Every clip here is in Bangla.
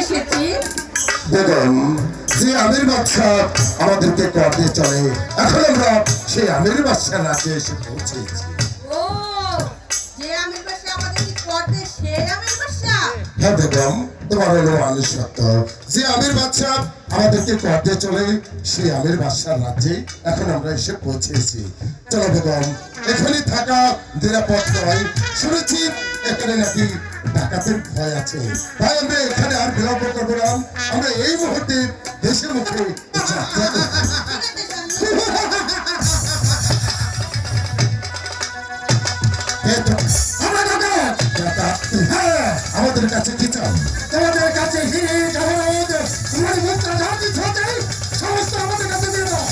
এসেছি। বেগম যে আমির বাদশা আমাদেরকে করতে চলে এখন আমরা সেই আমির বাদশা রাজ্যে এসে পৌঁছেছি। হ্যাঁ বেগম তোমার হলো সত্য। যে আমির বাদশা আমাদেরকে করতে চলে সেই আমির বাদশার রাজ্যে এখন আমরা এসে পৌঁছেছি। চলো বেগম এখানে থাকা নিরাপদ নয়। শুনেছি এখানে নাকি ডাকাতের ভয় আছে। তাই আমরা এখানে আর বিলম্ব করব না। আমরা এই মুহূর্তে দেশের মুখে? হ্যাঁ, আমাদের কাছে কি চাও? তোমাদের কাছে কিছু আমাদের কাছে দিয়ে দাও।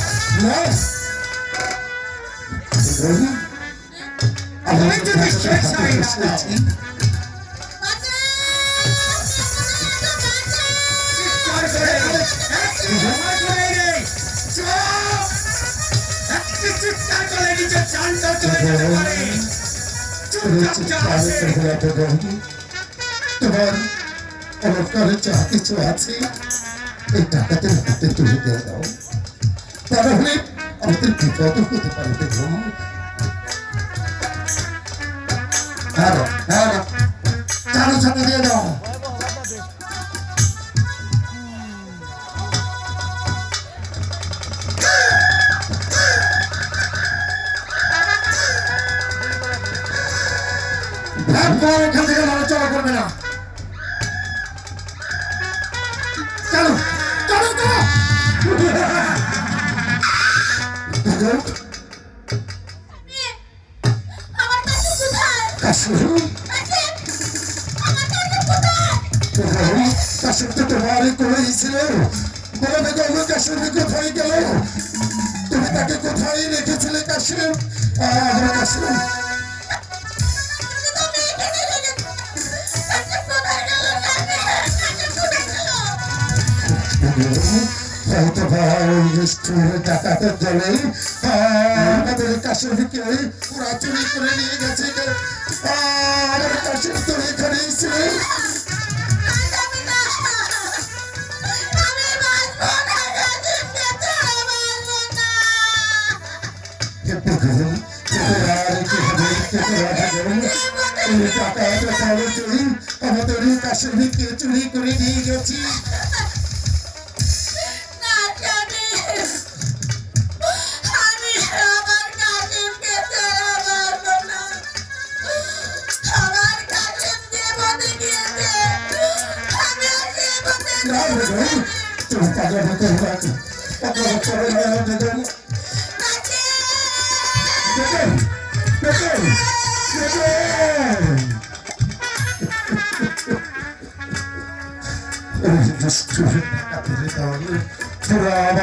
তোমার অলঙ্কারে যা কিছু আছে এই টাকাতের হাতে তুলে দিয়ে দাও তাহলে আমাদের বিপদ হতে হ্যাঁ হ্যাঁ। চারু দিয়ে দাও একবার এখান থেকে নড়াচড়া করবে না। চলো চলো চলো। কাছে কোথায় ছিল বলো গেল তুমি তাকে কোথায় রেখেছিলে কাশিম করে নিয়ে গেছে চুরি করে নিয়ে গেছি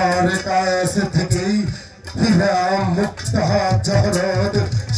আমার কাছে থেকেই হিরাম মুক্তা জহরত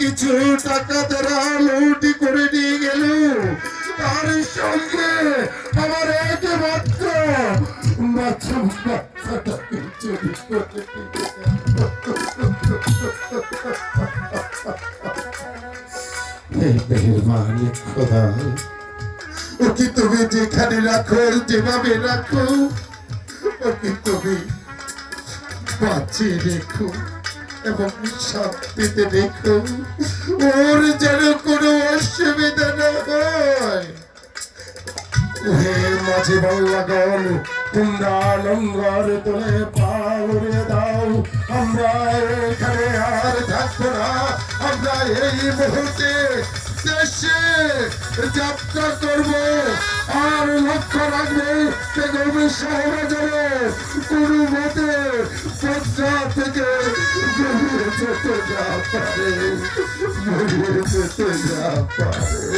কিছু টাকা তারা করে নিয়ে গেল সঙ্গে আমার একমাত্র ওকে তুমি যেখানে রাখো, যেভাবে রাখো, ওকে তুমি বাঁচিয়ে রেখো। এবং শান্তিতে রেখো ওর যেন কোনো অসুবিধা না হয়। হে মাঝে বল্লাগন তোমরা লঙ্গর তোলে দাও। আমরা এখানে আর থাকব না। আমরা এই মুহূর্তে দেশে যাত্রা করব। আর লক্ষ্য রাখব বেগম শহরে যেন কোনো মতে পদ্মা থেকে যেতে না পারে। যেতে না পারে।